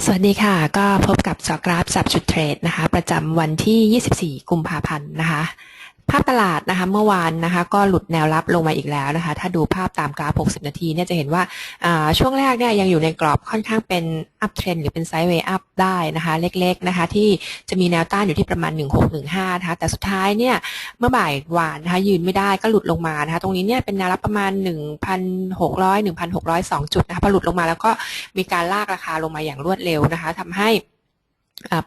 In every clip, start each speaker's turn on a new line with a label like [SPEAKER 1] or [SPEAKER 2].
[SPEAKER 1] สวัสดีค่ะ ก็พบกับจอกราฟสับชุดเทรดนะคะ ประจำวันที่ 24 กุมภาพันธ์นะคะ ภาพตลาดนะคะเมื่อวานนะคะก็หลุดแนวรับลงมาอีกแล้วนะคะถ้าดูภาพตามกราฟ 60 นาทีเนี่ยจะเห็นว่าช่วงแรกเนี่ยยังอยู่ในกรอบค่อนข้างเป็นอัพเทรนหรือเป็นไซด์เวย์อัพได้นะคะเล็กๆนะคะที่จะมีแนวต้านอยู่ที่ประมาณ 1615 นะคะแต่สุดท้ายเนี่ยเมื่อบ่ายวานนะคะยืนไม่ได้ก็หลุดลงมานะคะตรงนี้เนี่ยเป็นแนวรับประมาณ 1,600 1,602 จุดนะคะพอหลุดลงมาแล้วก็มีการลากราคาลงมาอย่างรวดเร็วนะคะทำให้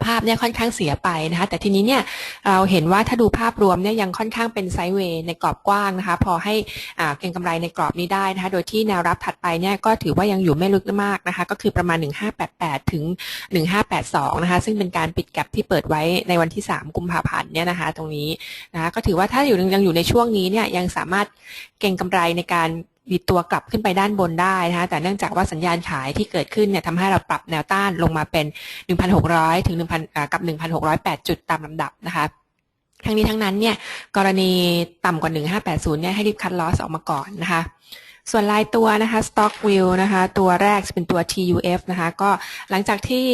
[SPEAKER 1] ภาพเนี่ยค่อนข้างเสียไปนะคะแต่ทีนี้เนี่ยเราเห็นว่าถ้าดูภาพรวมเนี่ยยังค่อนข้างเป็นไซด์เวย์ในกรอบกว้างนะคะพอให้อ่าเก็งกำไรในกรอบนี้ได้นะคะโดยที่แนวรับถัดไปเนี่ยก็ถือว่ายังอยู่ไม่ลึกมากนะคะก็คือประมาณ 1588 ถึง 1582 นะคะซึ่งเป็นการปิดแก็บที่เปิดไว้ในวันที่ 3 กุมภาพันธ์เนี่ยนะคะตรงนี้นะคะก็ถือว่าถ้าอยู่ยังอยู่ในช่วงนี้เนี่ยยังสามารถเก็งกำไรในการ ดีดตัวกลับขึ้นไปด้านบนได้นะคะแต่เนื่องจากว่าสัญญาณขายที่เกิดขึ้นเนี่ยทำให้เราปรับแนวต้านลงมาเป็น 1,600 ถึง 1,000กับ 1,608 จุดตามลำดับนะคะทั้งนี้ทั้งนั้นเนี่ยกรณีต่ำกว่า 1580 เนี่ยให้รีบคัดลอสออกมาก่อนนะคะ ส่วนรายตัวนะคะ Stock View นะคะตัวแรกจะเป็นตัว TUF นะคะก็หลังจากที่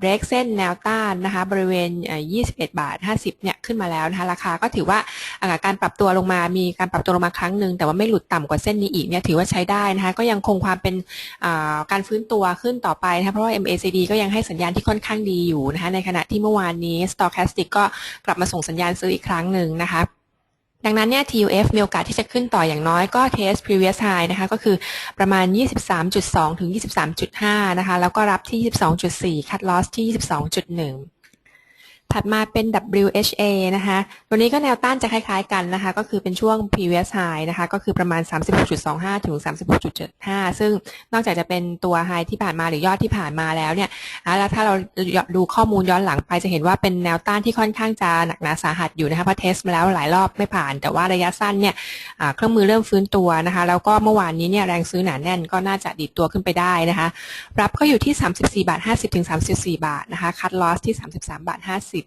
[SPEAKER 1] break เส้นแนวต้านนะคะบริเวณ 21 บาท 50 เนี่ยขึ้นมาแล้วนะคะราคาก็ถือว่าอาการปรับตัวลงมามีการปรับตัวลงมาครั้งหนึ่งแต่ว่าไม่หลุดต่ำกว่าเส้นนี้อีกเนี่ยถือว่าใช้ได้นะคะก็ยังคงความเป็นการฟื้นตัวขึ้นต่อไปนะคะเพราะว่า MACD ก็ยังให้สัญญาณที่ค่อนข้างดีอยู่นะคะในขณะที่เมื่อวานนี้ Stochastic ก็กลับมาส่งสัญญาณซื้ออีกครั้งหนึ่งนะคะ ดังนั้นเนี่ย TUF มีโอกาสที่จะขึ้นต่ออย่างน้อยก็ test previous high นะคะ ก็คือประมาณ 23.2 ถึง 23.5 นะคะ แล้วก็รับที่ 22.4 cut loss ที่ 22.1 ถัดมาเป็น WHA นะคะตัวนี้ก็แนวต้านจะคล้ายๆกันนะคะ ก็คือเป็นช่วง previous high นะคะ ก็คือประมาณ 36.25 ถึง 36.75 ซึ่งนอกจากจะเป็นตัว high ที่ผ่านมาหรือยอดที่ผ่านมาแล้วเนี่ยแล้วถ้าเราดูข้อมูลย้อนหลังไปจะเห็นว่าเป็นแนวต้านที่ค่อนข้างจะหนักหนาสาหัสอยู่นะคะ เพราะเทสมาแล้วหลายรอบไม่ผ่าน แต่ว่าระยะสั้นเนี่ยเครื่องมือเริ่มฟื้นตัวนะคะ แล้วก็เมื่อวานนี้เนี่ยแรงซื้อหนาแน่นก็น่าจะดีดตัวขึ้นไปได้นะคะ รับก็อยู่ที่ 34 บาท 50 ถึง 34 บาทนะคะ คัดลอสที่ 33 บาท 50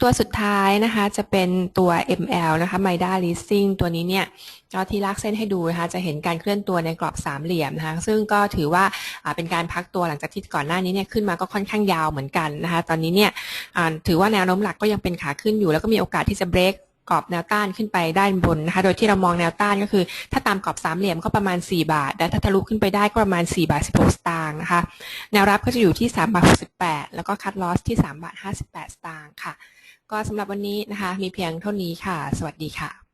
[SPEAKER 1] ตัวสุดท้ายนะคะจะเป็นตัว ML นะคะ MIDA Leasing ตัวนี้เนี่ยเราที่ลากเส้นให้ดูนะคะจะเห็นการเคลื่อนตัวในกรอบสามเหลี่ยมนะคะซึ่งก็ถือว่าเป็นการพักตัวหลังจากที่ก่อนหน้านี้เนี่ยขึ้นมาก็ค่อนข้างยาวเหมือนกันนะคะตอนนี้เนี่ยถือว่าแนวโน้มหลักก็ยังเป็นขาขึ้นอยู่แล้วก็มีโอกาสที่จะเบรก กรอบแนวต้านขึ้นไปด้านบนนะคะโดยที่เรามองแนวต้านก็คือ ถ้าตามกรอบสามเหลี่ยมก็ประมาณ 4 บาทและถ้าทะลุขึ้นไปได้ก็ประมาณ 4 บาท 16 สตางค์นะคะแนวรับก็จะอยู่ที่3บาท68 แล้วก็คัดลอสที่3บาท58 สตางค์ค่ะ ก็สำหรับวันนี้นะคะมีเพียงเท่านี้ค่ะ สวัสดีค่ะ